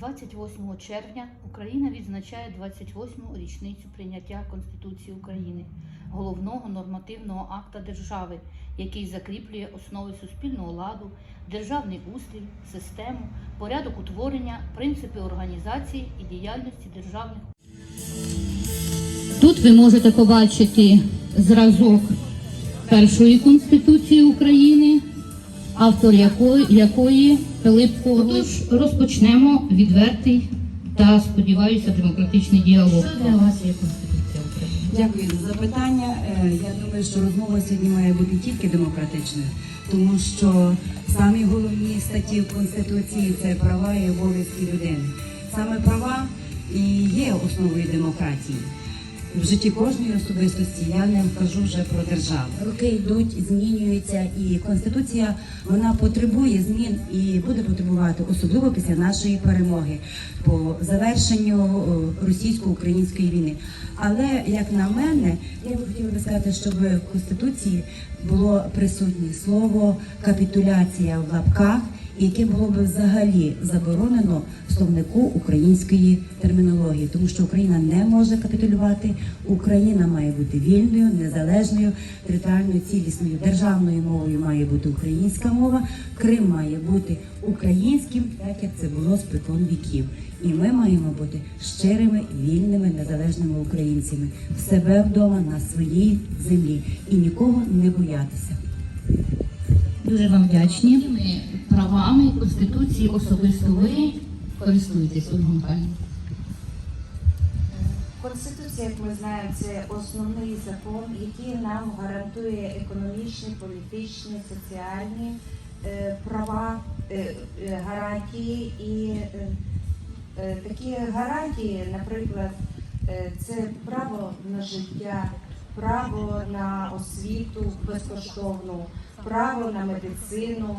28 червня Україна відзначає 28-му річницю прийняття Конституції України, головного нормативного акта держави, який закріплює основи суспільного ладу, державний устрій, систему, порядок утворення, принципи організації і діяльності державних. Тут ви можете побачити зразок першої конституції України, автор якої, якої Пилип Ковалиш. Розпочнемо відвертий та, сподіваюся, демократичний діалог. Що для вас є Конституція України? Дякую за запитання. Е, Я думаю, що розмова сьогодні має бути тільки демократичною, тому що самі головні статті в Конституції це права і обов'язки людини. Саме права і є основою демократії. В житті кожної особистості я не кажу вже про державу. Роки йдуть, змінюються, і конституція вона потребує змін і буде потребувати, особливо після нашої перемоги по завершенню е, російсько-української війни. Але як на мене, я би хотіла би сказати, щоб в конституції було присутнє слово капітуляція в лапках, яке було би взагалі заборонено словнику української термінології, тому що Україна не може капітулювати. Україна має бути вільною, незалежною, територіальною цілісною державною мовою має бути українська мова. Крим має бути українським, так як це було спекон віків. І ми маємо бути щирими, вільними, незалежними українцями в себе вдома на своїй землі і нікого не боятися. Дуже вам вдячні. Правами Конституції особисто ви користуєтесь Ольга? Конституція, як ми знаємо, це основний закон, який нам гарантує економічні, політичні, соціальні е, права, е, е, гарантії. І е, е, такі гарантії, наприклад, е, це право на життя, право на освіту безкоштовну, право на медицину,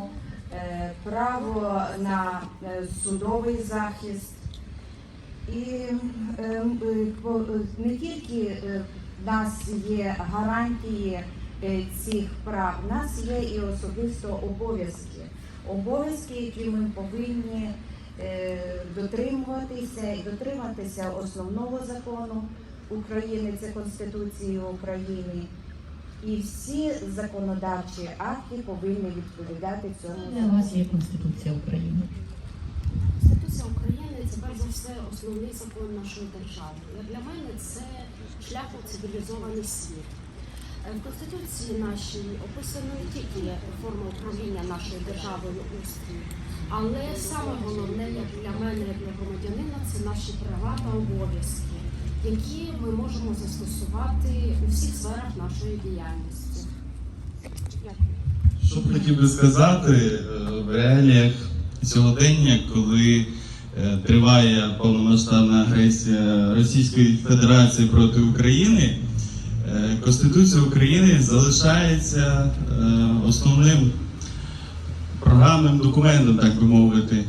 право на е, судовий захист. І е, е, е, не тільки е, в нас є гарантії е, цих прав, в нас є і особисто обов'язки. Обов'язки, які ми повинні е, дотримуватися і дотриматися основного закону України, це Конституції України. І всі законодавчі акти повинні відповідати цьому Для вас є Конституція України. Конституція України це перш за все основний закон нашої держави. Для мене це шлях у цивілізований світ. Е, В Конституції нашій описано не тільки форма управління нашою державою устрій, але саме головне, як для мене, як для громадянина, це наші права та обов'язки, які ми можемо застосувати у всіх сферах нашої діяльності. Що б хотів би сказати е, в реаліях сьогодення, коли е, триває повномасштабна агресія Російської Федерації проти України, е, Конституція України залишається основним програмним документом, так би мовити,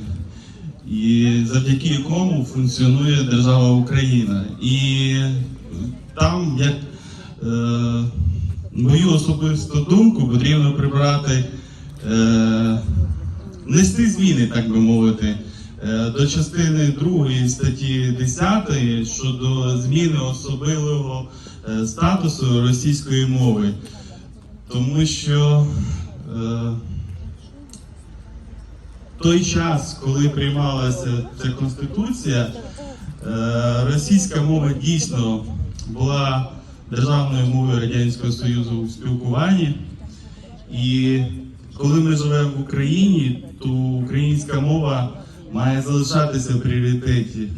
і завдяки якому функціонує держава Україна. І там, як е, мою особисту думку, потрібно прибрати, е, нести зміни, так би мовити, е, до частини 2 статті 10 щодо зміни особливого е, статусу російської мови. Тому що е, той час, коли приймалася ця конституція, е, російська мова дійсно була державною мовою Радянського Союзу у спілкуванні. І коли ми живемо в Україні, то українська мова має залишатися в пріоритеті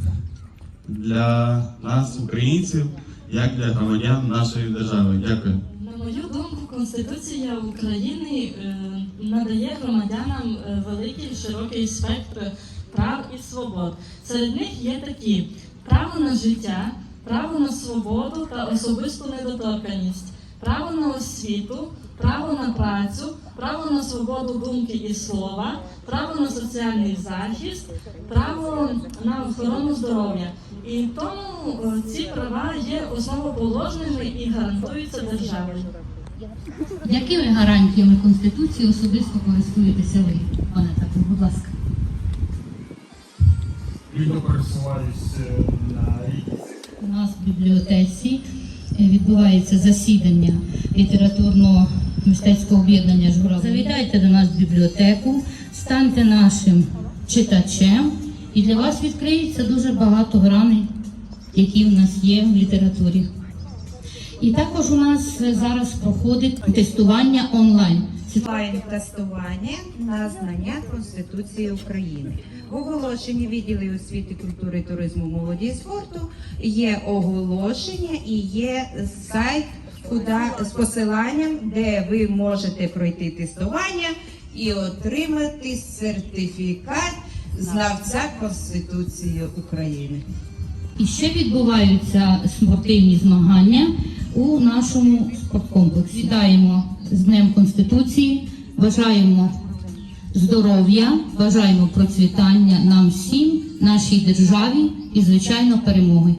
для нас, українців, як для громадян нашої держави. Дякую. На мою думку, Конституція України е, надає громадянам е, великий широкий спектр прав і свобод. Серед них є такі: право на життя, право на свободу та особисту недоторканність, право на освіту, право на працю, право на свободу думки і слова, право на соціальний захист, право на охорону здоров'я. І тому е, ці права є основоположними і гарантуються державою. Якими гарантіями Конституції особисто користуєтеся ви, пане Таку? Будь ласка. вільно пересуваюсь е, на рідній У нас в бібліотеці е, відбувається засідання літературного мистецького об'єднання Журавль. Завітайте до нас в бібліотеку, станьте нашим читачем, і для вас відкриється дуже багато граней, які в нас є в літературі. І також у нас зараз проходить тестування онлайн. онлайн-тестування на знання Конституції України. В оголошенні відділі освіти, культури, туризму, молоді і спорту є оголошення і є сайт куди, з посиланням, де ви можете пройти тестування і отримати сертифікат знавця Конституції України. І ще відбуваються спортивні змагання у нашому спорткомплексі. Вітаємо з Днем Конституції, бажаємо здоров'я, бажаємо процвітання нам всім, нашій державі і, звичайно, перемоги.